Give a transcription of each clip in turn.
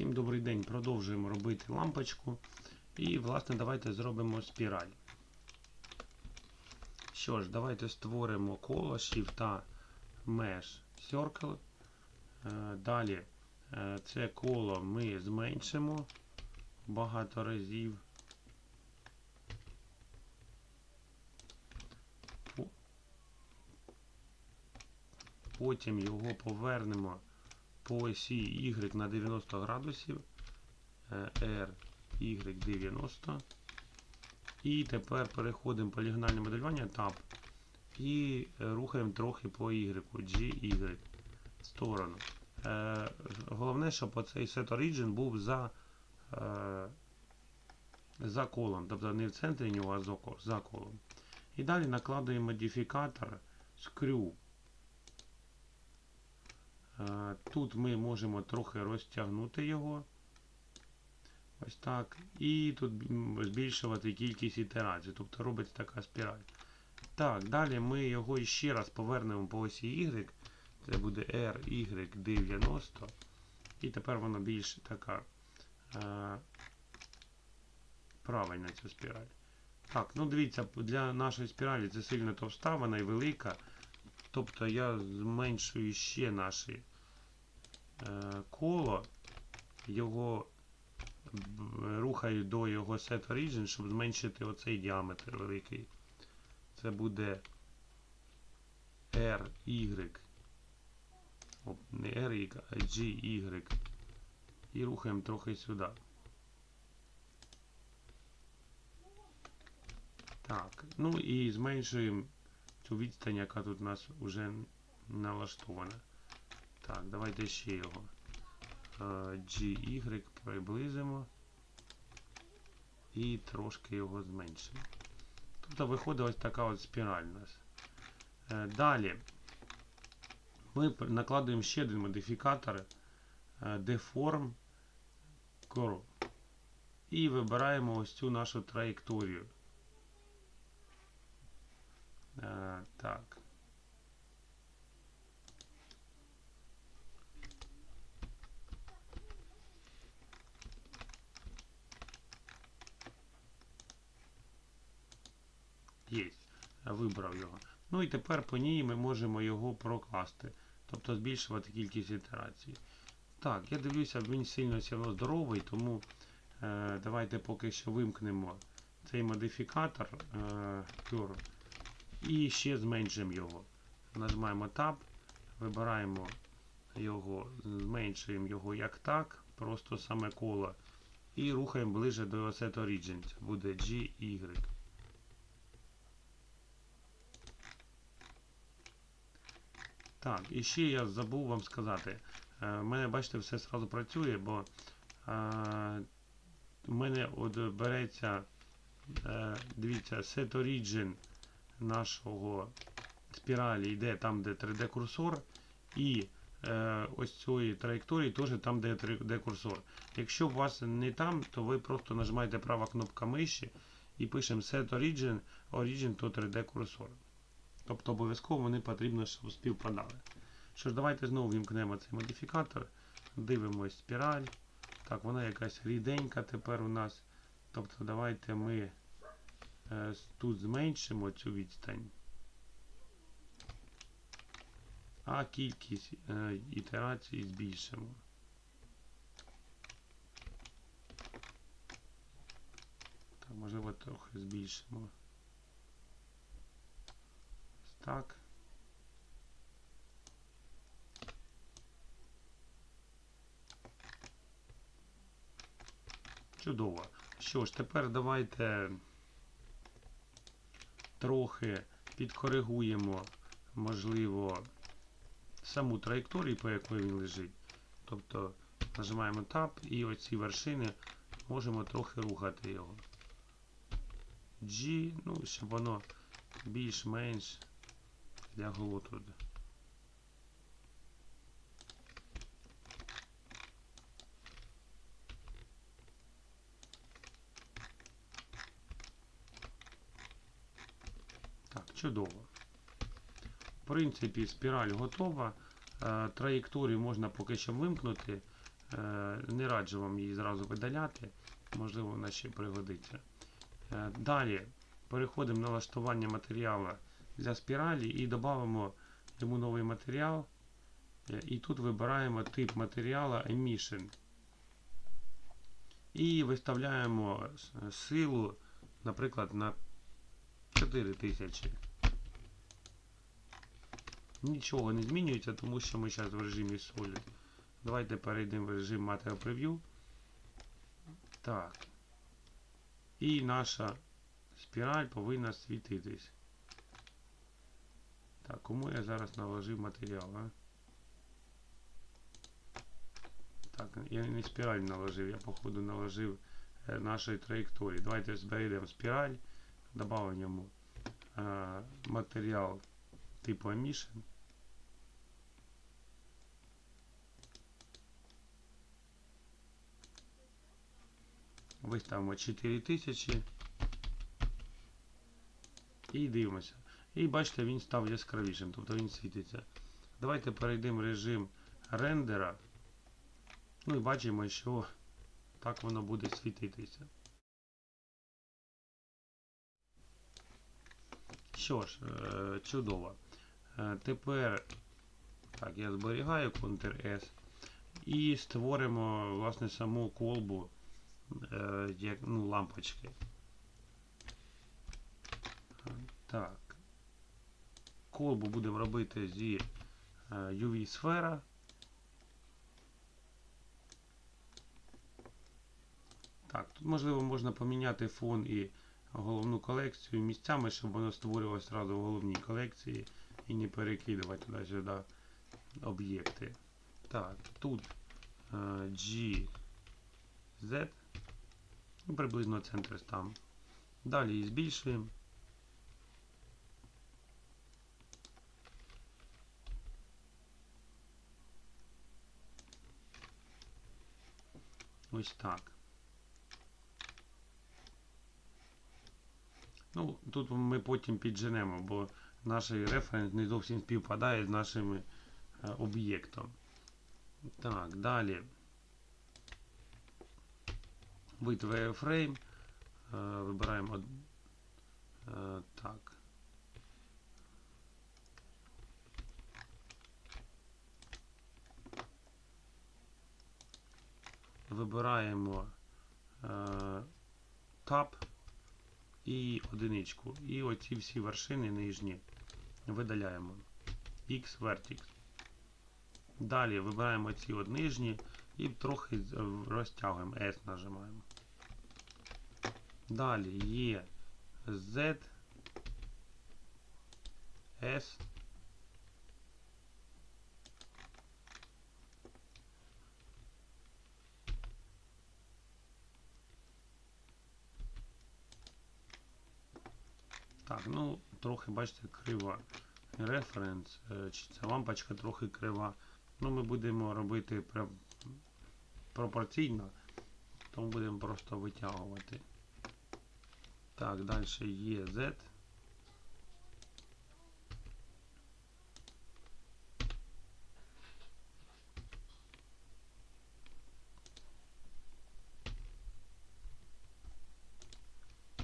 Всім добрий день. Продовжуємо робити лампочку. І, власне, давайте зробимо спіраль. Що ж, давайте створимо коло Shift Mesh Circle. Е, Далі е, це коло ми зменшимо багато разів. Потім його повернемо по осі Y на 90 градусів. е, R, Y 90. І тепер переходимо полігональне моделювання Tab. І рухаємо трохи по Y, G, Y в сторону. Е, Головне, щоб оцей set origin був за, е, за колом. Тобто не в центрі нього, а за колом. І далі накладуємо модифікатор Screw. Тут ми можемо трохи розтягнути його. Ось так. І тут збільшувати кількість ітерацій. Тобто робиться така спіраль. Так, далі ми його ще раз повернемо по осі Y. Це буде R, 90. І тепер вона більш така е, правильна ця спіраль. Так, ну дивіться, для нашої спіралі це сильно товста, вона і велика. Тобто я зменшую ще наше е, коло, його рухаю до його set origin, щоб зменшити оцей діаметр великий. Це буде R, Y. Не R, а G, Y. І рухаємо трохи сюди. Так, ну і зменшуємо цю відстань, яка тут у нас вже налаштована. Так, давайте ще його. Е, GY приблизимо і трошки його зменшимо. Тобто виходить ось така от спіраль у нас. Е, Далі ми накладуємо ще один модифікатор е, Deform Curve. І вибираємо ось цю нашу траєкторію. Так. Є. Вибрав його. Ну і тепер по ній ми можемо його прокласти. Тобто збільшувати кількість ітерацій. Так, я дивлюся, він сильно все здоровий, тому е, давайте поки що вимкнемо цей модифікатор е, і ще зменшимо його. Нажимаємо Tab, вибираємо його, зменшуємо його як так, просто саме коло. І рухаємо ближче до Set Origin. Це буде GY. Так, і ще я забув вам сказати. е, В мене, бачите, все одразу працює, бо е, в мене от береться, е, дивіться, set origin нашого спіралі йде там, де 3D курсор, і е, ось цієї траєкторії теж там, де 3D курсор. Якщо у вас не там, то ви просто нажимаєте права кнопка миші і пишемо set origin, origin то 3D курсор. Тобто обов'язково вони потрібно, щоб співпадали. Що ж, давайте знову вімкнемо цей модифікатор. Дивимось спіраль. Так, вона якась ріденька тепер у нас. Тобто давайте ми е, тут зменшимо цю відстань. А кількість е, ітерацій збільшимо. Так, можливо, трохи збільшимо. Так. Чудово. Що ж, тепер давайте трохи підкоригуємо, можливо, саму траєкторію, по якій він лежить. Тобто нажимаємо Tab і оці вершини можемо трохи рухати його. G, ну, щоб воно більш-менш лягло туди. Так, чудово. В принципі, спіраль готова. Е, Траєкторію можна поки що вимкнути. Е, не раджу вам її зразу видаляти, можливо, вона ще пригодиться. Е, далі переходимо на налаштування матеріалу для спіралі і додамо йому новий матеріал. Е, І тут вибираємо тип матеріалу Emission. І виставляємо силу, наприклад, на 4000. Нічого не змінюється, тому що ми зараз в режимі Solid. Давайте перейдемо в режим Material Preview. Так. І наша спіраль повинна світитись. Так, кому я зараз наложив матеріал, а? Так, я не спіраль наложив, я походу наложив е, нашої траєкторії. Давайте зберемо спіраль, додамо йому е, матеріал типу Emission. Виставимо 4000 і дивимося. І бачите, він став яскравішим, тобто він світиться. Давайте перейдемо в режим рендера. Ну і бачимо, що так воно буде світитися. Що ж, е, чудово. Е, Тепер так, я зберігаю Ctrl-S і створимо власне саму колбу е, як, ну, лампочки. Так. Колбу будемо робити зі е, UV-сфера. Так, тут можливо можна поміняти фон і головну колекцію місцями, щоб воно створювалося одразу в головній колекції і не перекидувати туди-сюди об'єкти. Так, тут е, G, Z, ну, приблизно центр там. Далі збільшуємо. Ось так. Ну, тут ми потім підженемо, бо наш референс не зовсім співпадає з нашим е, об'єктом. Так, далі. Вид wireframe. Е, вибираємо е, так. Вибираємо е, Tab і одиничку. І оці всі вершини нижні видаляємо. X Vertex. Далі вибираємо ці от нижні і трохи розтягуємо. S нажимаємо. Далі є Z, S. ну трохи, бачите, крива референс, е, чи ця лампочка трохи крива. Ну, ми будемо робити пропорційно, тому будемо просто витягувати. Так, далі є Z.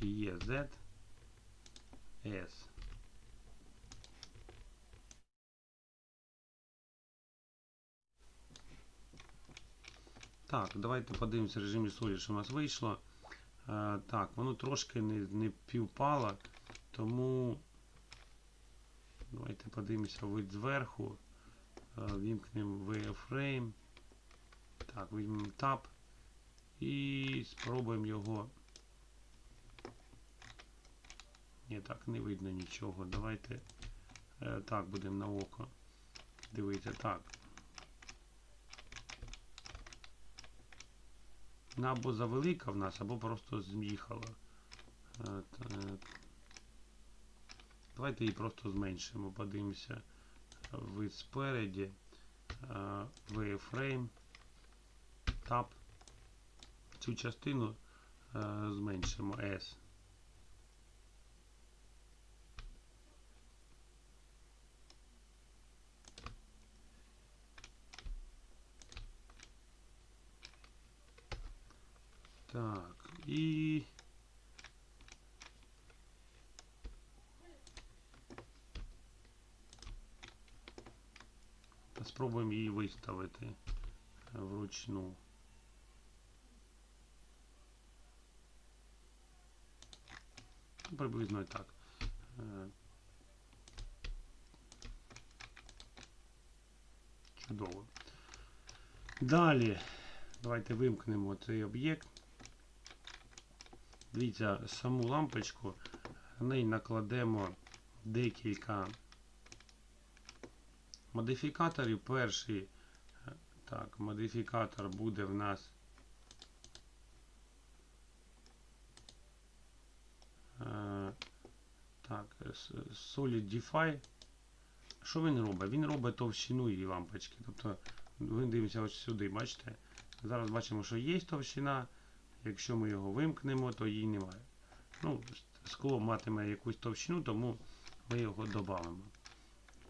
Є Z. S. Так, давайте подивимося в режимі Solid, що у нас вийшло. Е, так, воно трошки не, не півпало, тому давайте подивимося вид зверху. Е, вімкнемо wireframe. Так, візьмемо Tab і спробуємо його. Ні, так не видно нічого. Давайте е, так будемо на око. Дивіться, так. Вона або завелика в нас, або просто з'їхала. Е. Давайте її просто зменшимо. Подивимося вид спереді. Е, Wireframe. Tab. Цю частину е, зменшимо S. Так, і. Спробуємо її виставити вручну. Ну, Приблизно так. Е, Чудово. Далі. Давайте вимкнемо цей об'єкт. Дивіться, саму лампочку, на неї накладемо декілька модифікаторів. Перший, е, так, модифікатор буде в нас е, так, с- Solid DeFi. Що він робить? Він робить товщину її лампочки. Тобто, ви дивимося ось сюди, бачите? Зараз бачимо, що є товщина. Якщо ми його вимкнемо, то її немає. Ну, скло матиме якусь товщину, тому ми його додамо.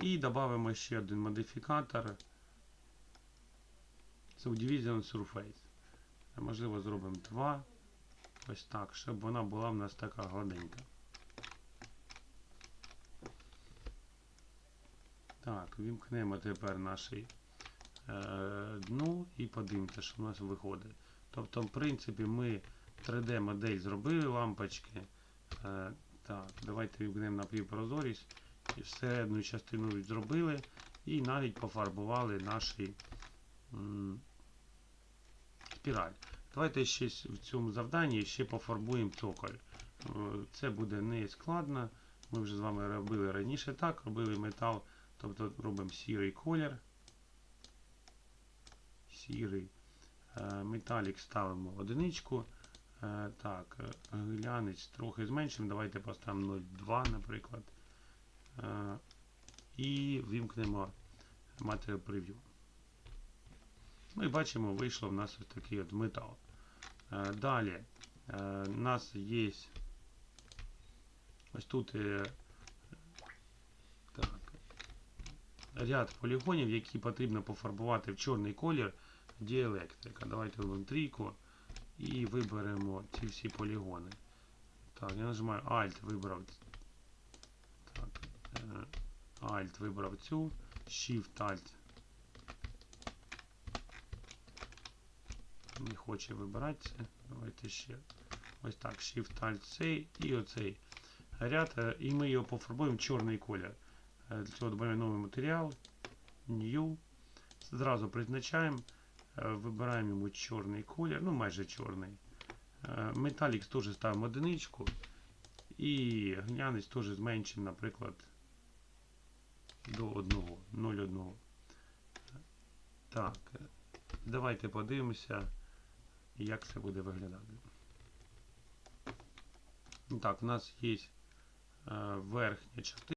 І додамо ще один модифікатор. Subdivision Surface. Можливо, зробимо два. Ось так, щоб вона була в нас така гладенька. Так, вімкнемо тепер наш е, дно і подивимося, що в нас виходить. Тобто, в принципі, ми 3D-модель зробили лампочки. Е, так, давайте вімкнемо напівпрозорість. І Всередину частину зробили і навіть пофарбували наші спіраль. Давайте ще в цьому завданні ще пофарбуємо цоколь. Е, Це буде не складно. Ми вже з вами робили раніше так, робили метал, тобто робимо сірий колір. Сірий. Е, Металік ставимо одиничку. Е, Так, е, глянець трохи зменшимо. Давайте поставимо 0,2, наприклад. І вимкнемо Material Preview. Ну і бачимо, вийшло в нас ось такий от метал. Далі у нас є ось тут так, ряд полігонів, які потрібно пофарбувати в чорний колір діелектрика. Давайте виберемо трійку і виберемо ці всі полігони. Так, я нажимаю Alt, вибрав. Так, е, Alt вибрав цю, Shift Alt. Не хоче вибирати це. Давайте ще. Ось так, Shift Alt цей і оцей ряд. е, І ми його пофарбуємо в чорний колір. Е, Для цього додаємо новий матеріал. New. Зразу призначаємо. Е, Вибираємо йому чорний колір, ну майже чорний. Е, Металікс теж ставимо одиничку. І глянець теж зменшимо, наприклад, до 1, 0,1. Так, е, давайте подивимося, як це буде виглядати. Так, у нас є верхня частина.